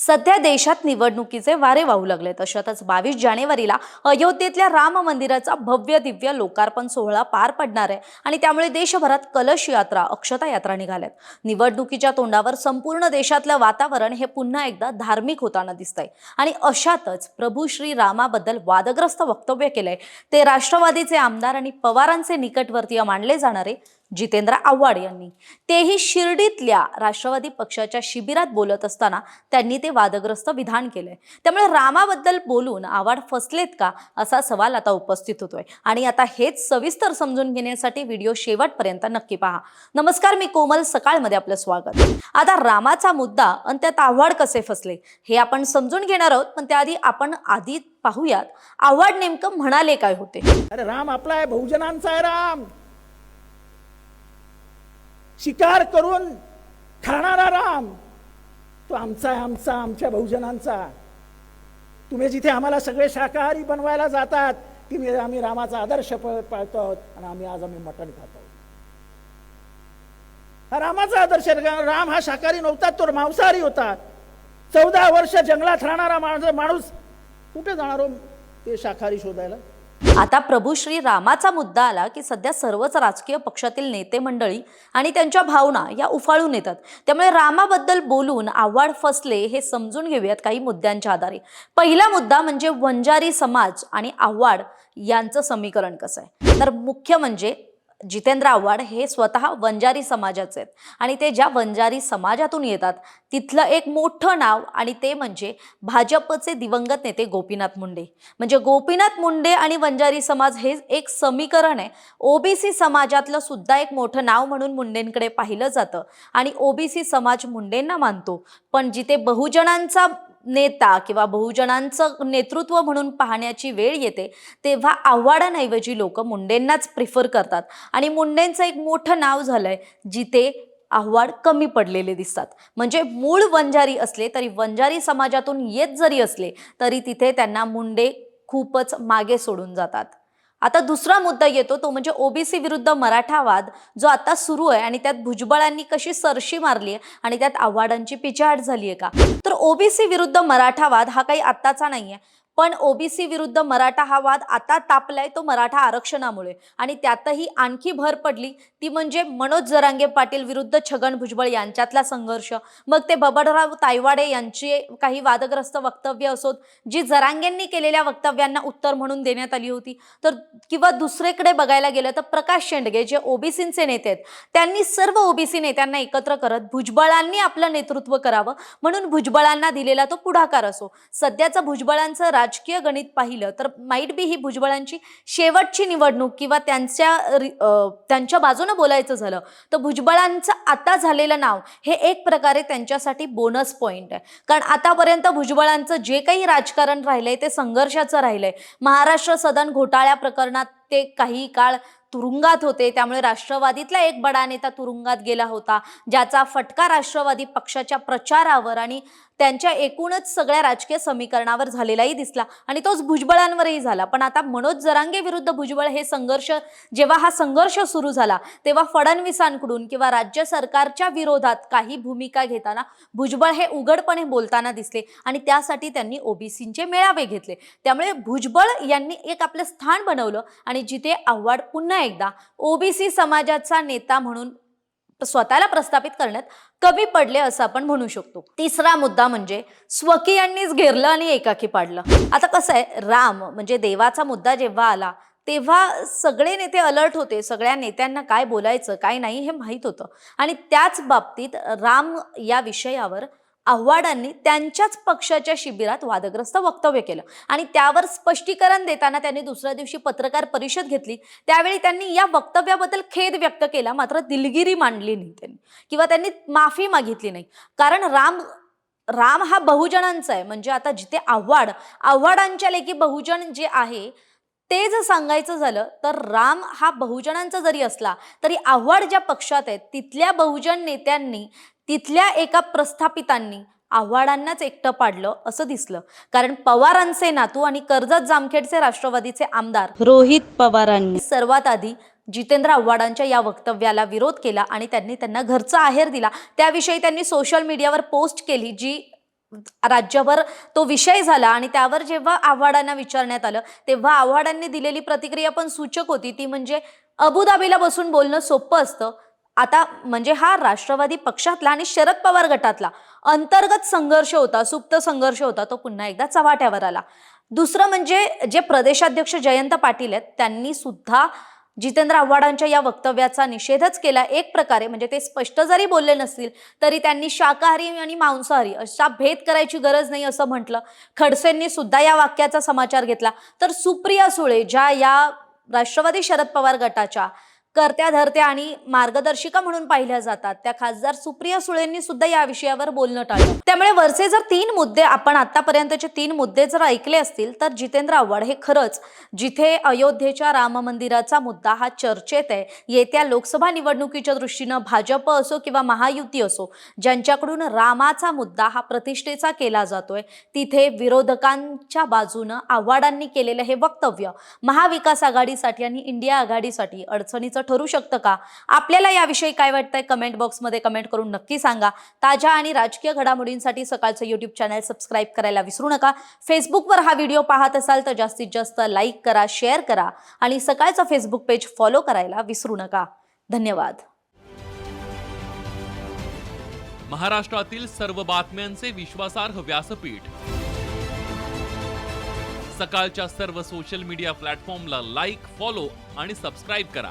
सध्या देशात निवडणुकीचे वारे वाहू लागले तशातच बावीस जानेवारीला अयोध्येतल्या राम मंदिराचा भव्य दिव्य लोकार्पण सोहळा पार पडणार आहे आणि त्यामुळे देशभरात कलश यात्रा अक्षता यात्रा निघाल्यात. निवडणुकीच्या तोंडावर संपूर्ण देशातलं वातावरण हे पुन्हा एकदा धार्मिक होताना दिसतंय. आणि अशातच प्रभू श्री रामाबद्दल वादग्रस्त वक्तव्य केलंय. ते राष्ट्रवादीचे आमदार आणि पवारांचे निकटवर्तीय मानले जाणारे जितेंद्र आव्हाड यांनी. तेही शिर्डीतल्या राष्ट्रवादी पक्षाच्या शिबिरात बोलत असताना त्यांनी ते वादग्रस्त विधान केलंय. त्यामुळे रामाबद्दल बोलून आव्हाड फसलेत का असा सवाल आता उपस्थित होतोय. आणि आता हेच सविस्तर समजून घेण्यासाठी व्हिडिओ शेवटपर्यंत नक्की पहा. नमस्कार मी कोमल सकाळमध्ये आपलं स्वागत. आता रामाचा मुद्दा आणि त्यात आव्हाड कसे फसले हे आपण समजून घेणार आहोत पण त्याआधी आपण आधी पाहूयात. आव्हाड नेमकं म्हणाले काय होते? अरे राम आपला आहे बहुजनांचा आहे राम. शिकार करून खाणारा राम तो आमचा आमचा आमच्या बहुजनांचा. तुम्ही जिथे आम्हाला सगळे शाकाहारी बनवायला जातात की आम्ही रामाचा आदर्श पाळतो आहोत आणि आम्ही आज आम्ही मटण खातो आहोत. हा रामाचा आदर्श राम हा शाकाहारी नव्हता तो मांसाहारी होता. चौदा वर्ष जंगलात राहणारा माणूस माणूस कुठे जाणार हो ते शाकाहारी शोधायला? आता प्रभू श्री रामाचा मुद्दा आला की सध्या सर्वच राजकीय पक्षातील नेते मंडळी आणि त्यांच्या भावना या उफाळून येतात. त्यामुळे रामाबद्दल बोलून आव्हाड फसले हे समजून घेऊयात काही मुद्द्यांच्या आधारे. पहिला मुद्दा म्हणजे वंजारी समाज आणि आव्हाड यांचं समीकरण कसं आहे? तर मुख्य म्हणजे जितेंद्र आव्हाड हे स्वतः वंजारी समाजाचे आहेत. आणि ते ज्या वंजारी समाजातून येतात तिथलं एक मोठं नाव आणि ते म्हणजे भाजपचे दिवंगत नेते गोपीनाथ मुंडे. म्हणजे गोपीनाथ मुंडे आणि वंजारी समाज हे एक समीकरण आहे. ओबीसी समाजातलं सुद्धा एक मोठं नाव म्हणून मुंडेंकडे पाहिलं जातं. आणि ओबीसी समाज मुंडेंना मानतो. पण जिथे बहुजनांचा नेता किंवा बहुजनांचं नेतृत्व म्हणून पाहण्याची वेळ येते तेव्हा आव्हाडांऐवजी लोक मुंडेंनाच प्रिफर करतात. आणि मुंडेंचं एक मोठं नाव झालंय जिथे आव्हाड कमी पडलेले दिसतात. म्हणजे मूळ वंजारी असले तरी वंजारी समाजातून येत जरी असले तरी तिथे त्यांना मुंडे खूपच मागे सोडून जातात. आता दुसरा मुद्दा येतो तो म्हणजे ओबीसी विरुद्ध मराठावाद जो आता सुरू आहे आणि त्यात भुजबळांनी कशी सरशी मारली आहे आणि त्यात आव्हाडांची पिछाहाट झाली आहे का? तर ओबीसी विरुद्ध मराठावाद हा काही आत्ताचा नाहीये. पण ओबीसी विरुद्ध मराठा हा वाद आता तापलाय तो मराठा आरक्षणामुळे. आणि त्यातही आणखी भर पडली ती म्हणजे मनोज जरांगे पाटील विरुद्ध छगन भुजबळ यांच्यातला संघर्ष. मग ते बबडराव तायवाडे यांचे काही वादग्रस्त वक्तव्य असोत जी जरांगेंनी केलेल्या वक्तव्यांना उत्तर म्हणून देण्यात आली होती. तर किंवा दुसरीकडे बघायला गेलं तर प्रकाश शेंडगे जे ओबीसींचे नेते आहेत त्यांनी सर्व ओबीसी नेत्यांना एकत्र करत भुजबळांनी आपलं नेतृत्व करावं. म्हणून भुजबळांना दिलेला तो पुढाकार असो. सध्याचं भुजबळांचं राजकीय गणित पाहिलं तर माईट बी ही भुजबळांची शेवटची निवडणूक किंवा त्यांच्या त्यांच्या बाजूनं बोलायचं झालं तर भुजबळांचं आता झालेलं नाव हे एक प्रकारे त्यांच्यासाठी बोनस पॉईंट आहे. कारण आतापर्यंत भुजबळांचं जे काही राजकारण राहिलंय ते संघर्षाचं राहिलंय. महाराष्ट्र सदन घोटाळ्या प्रकरणात ते काही काळ तुरुंगात होते. त्यामुळे राष्ट्रवादीतला एक बडा नेता तुरुंगात गेला होता ज्याचा फटका राष्ट्रवादी पक्षाच्या प्रचारावर आणि त्यांच्या एकूणच सगळ्या राजकीय समीकरणावर झालेलाही दिसला आणि तोच भुजबळांवरही झाला. पण आता मनोज जरांगे विरुद्ध भुजबळ हे संघर्ष जेव्हा हा संघर्ष सुरू झाला तेव्हा फडणवीसांकडून किंवा राज्य सरकारच्या विरोधात काही भूमिका घेताना भुजबळ हे उघडपणे बोलताना दिसले आणि त्यासाठी त्यांनी ओबीसींचे मेळावे घेतले. त्यामुळे भुजबळ यांनी एक आपलं स्थान बनवलं आणि जिथे आव्हाड पुन्हा एकदा ओबीसी समाजाचा नेता म्हणून स्वतःला प्रस्थापित करण्यात कमी पडले असं आपण म्हणू शकतो. तिसरा मुद्दा म्हणजे स्वकीयांनीच घेरलं आणि एकाकी पाडलं. आता कसं आहे राम म्हणजे देवाचा मुद्दा जेव्हा आला तेव्हा सगळे नेते अलर्ट होते सगळ्या नेत्यांना काय बोलायचं काय नाही हे माहीत होतं. आणि त्याच बाबतीत राम या विषयावर आव्हाडांनी त्यांच्याच पक्षाच्या शिबिरात वादग्रस्त वक्तव्य केलं. आणि त्यावर स्पष्टीकरण देताना त्यांनी दुसऱ्या दिवशी पत्रकार परिषद घेतली. त्यावेळी त्यांनी या वक्तव्याबद्दल खेद व्यक्त केला मात्र दिलगिरी मांडली नाही त्यांनी. किंवा त्यांनी माफी मागितली नाही. कारण राम राम हा बहुजनांचा आहे. म्हणजे आता जिथे आव्हाड आव्हाडांच्या लेखी बहुजन जे आहे ते जर सांगायचं झालं तर राम हा बहुजनांचा जरी असला तरी आव्हाड ज्या पक्षात आहेत तिथल्या बहुजन नेत्यांनी तिथल्या एका प्रस्थापितांनी आव्हाडांनाच एकटं पाडलं असं दिसलं. कारण पवारांचे नातू आणि कर्जत जामखेडचे राष्ट्रवादीचे आमदार रोहित पवारांनी. सर्वात आधी जितेंद्र आव्हाडांच्या या वक्तव्याला विरोध केला आणि त्यांनी त्यांना घरचा आहेर दिला. त्याविषयी त्यांनी सोशल मीडियावर पोस्ट केली जी राज्यभर तो विषय झाला आणि त्यावर जेव्हा आव्हाडांना विचारण्यात आलं तेव्हा आव्हाडांनी दिलेली प्रतिक्रिया पण सूचक होती. ती म्हणजे अबुधाबीला बसून बोलणं सोपं असतं. आता म्हणजे हा राष्ट्रवादी पक्षातला आणि शरद पवार गटातला अंतर्गत संघर्ष होता सुप्त संघर्ष होता तो पुन्हा एकदा चव्हाट्यावर आला. दुसरं म्हणजे जे प्रदेशाध्यक्ष जयंत पाटील आहेत त्यांनी सुद्धा जितेंद्र आव्हाडांच्या या वक्तव्याचा निषेधच केला. एक प्रकारे म्हणजे ते स्पष्ट जरी बोलले नसतील तरी त्यांनी शाकाहारी आणि मांसाहारी अशा भेद करायची गरज नाही असं म्हटलं. खडसेंनी सुद्धा या वाक्याचा समाचार घेतला. तर सुप्रिया सुळे ज्या या राष्ट्रवादी शरद पवार गटाच्या करत्या धरत्या आणि मार्गदर्शिका म्हणून पाहिल्या जातात. त्या खासदार सुप्रिया सुळेंनी सुद्धा या विषयावर बोलणं टाळलं. त्यामुळे वरचे जर तीन मुद्दे आपण आतापर्यंतचे तीन मुद्दे जर ऐकले असतील तर जितेंद्र आव्हाड हे खरंच जिथे अयोध्येच्या राम मंदिराचा मुद्दा हा चर्चेत आहे येत्या लोकसभा निवडणुकीच्या दृष्टीनं भाजप असो किंवा महायुती असो ज्यांच्याकडून रामाचा मुद्दा हा प्रतिष्ठेचा केला जातोय तिथे विरोधकांच्या बाजूनं आव्हाडांनी केलेलं हे वक्तव्य महाविकास आघाडीसाठी आणि इंडिया आघाडीसाठी अडचणीचं ठरू शकतं का? आपल्याला याविषयी काय वाटतंय? कमेंट बॉक्समध्ये कमेंट करून नक्की सांगा. ताज्या आणि राजकीय घडामोडींसाठी सकाळचं युट्यूब चॅनल सबस्क्राईब करायला विसरू नका. फेसबुकवर हा व्हिडिओ पाहत असाल तर जास्तीत जास्त लाईक करा शेअर करा आणि सकाळचं फेसबुक पेज फॉलो करायला विसरू नका. धन्यवाद. महाराष्ट्रातील सर्व बातम्यांचे विश्वासार्ह व्यासपीठ. सकाळच्या सर्व सोशल मीडिया प्लॅटफॉर्मला लाईक फॉलो आणि सबस्क्राईब करा.